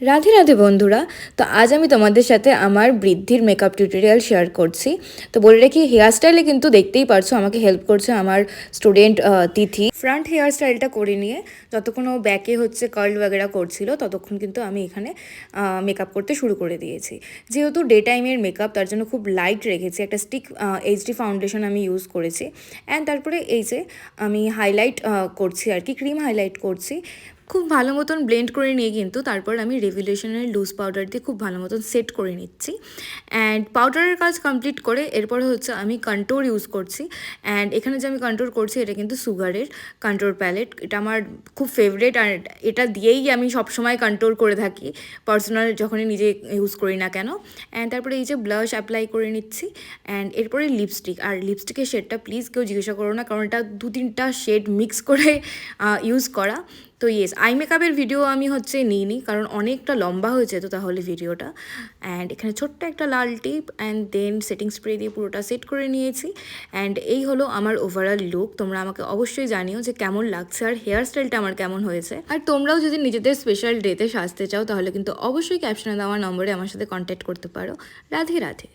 রাধে রাধে বন্ধুরা, তো আজ আমি তোমাদের সাথে আমার বৃদ্ধির মেকআপ টিউটোরিয়াল শেয়ার করছি। তো বলে রাখি হেয়ারস্টাইলে কিন্তু দেখতেই পারছ, আমাকে হেল্প করছে আমার স্টুডেন্ট তিথি। ফ্রন্ট হেয়ারস্টাইলটা করে নিয়ে যতক্ষণ ও ব্যাকে হচ্ছে কার্ল বাগেরা করছিল, ততক্ষণ কিন্তু আমি এখানে মেকআপ করতে শুরু করে দিয়েছি। যেহেতু ডে টাইমের মেকআপ তার জন্য খুব লাইট রেখেছি, একটা স্টিক এইচডি ফাউন্ডেশন আমি ইউজ করেছি। অ্যান্ড তারপরে এই যে আমি হাইলাইট করছি আর কি ক্রিম হাইলাইট করছি। খুব ভালো মতন ব্লেন্ড করে নিয়ে কিন্তু তারপর আমি রেভিলেশনের লুজ পাউডার দিয়ে খুব ভালো মতন সেট করে নিচ্ছি। অ্যান্ড পাউডারের কাজ কমপ্লিট করে এরপরে হচ্ছে আমি কন্ট্রোর ইউজ করছি। অ্যান্ড এখানে যে আমি কন্ট্রোর করছি এটা কিন্তু সুগারের কন্ট্রোর প্যালেট এটা আমার খুব ফেভারেট আর এটা দিয়েই আমি সবসময় কন্ট্রোল করে থাকি। পার্সোনাল যখনই নিজে ইউজ করি না কেন। অ্যান্ড তারপরে এই যে ব্লাশ অ্যাপ্লাই করে নিচ্ছি। অ্যান্ড এরপরে লিপস্টিক আর লিপস্টিকের শেডটা প্লিজ কেউ জিজ্ঞাসা করো না, কারণ এটা দু তিনটা শেড মিক্স করে ইউজ করা। তো ইয়েস আই মেকআপের ভিডিও আমি হচ্ছে নিইনি, কারণ অনেকটা লম্বা হয়ে যেত তাহলে ভিডিওটা অ্যান্ড এখানে ছোট্ট একটা লাল টিপ অ্যান্ড দেন সেটিং স্প্রে দিয়ে পুরোটা সেট করে নিয়েছি। অ্যান্ড এই হলো আমার ওভারঅল লুক তোমরা আমাকে অবশ্যই জানিও যে কেমন লাগছে আর হেয়ার স্টাইলটা আমার কেমন হয়েছে। আর তোমরাও যদি নিজেদের স্পেশাল ডেতে সাজতে চাও, তাহলে কিন্তু অবশ্যই ক্যাপশনে দেওয়া নম্বরে আমার সাথে কন্ট্যাক্ট করতে পারো। রাধে রাধে।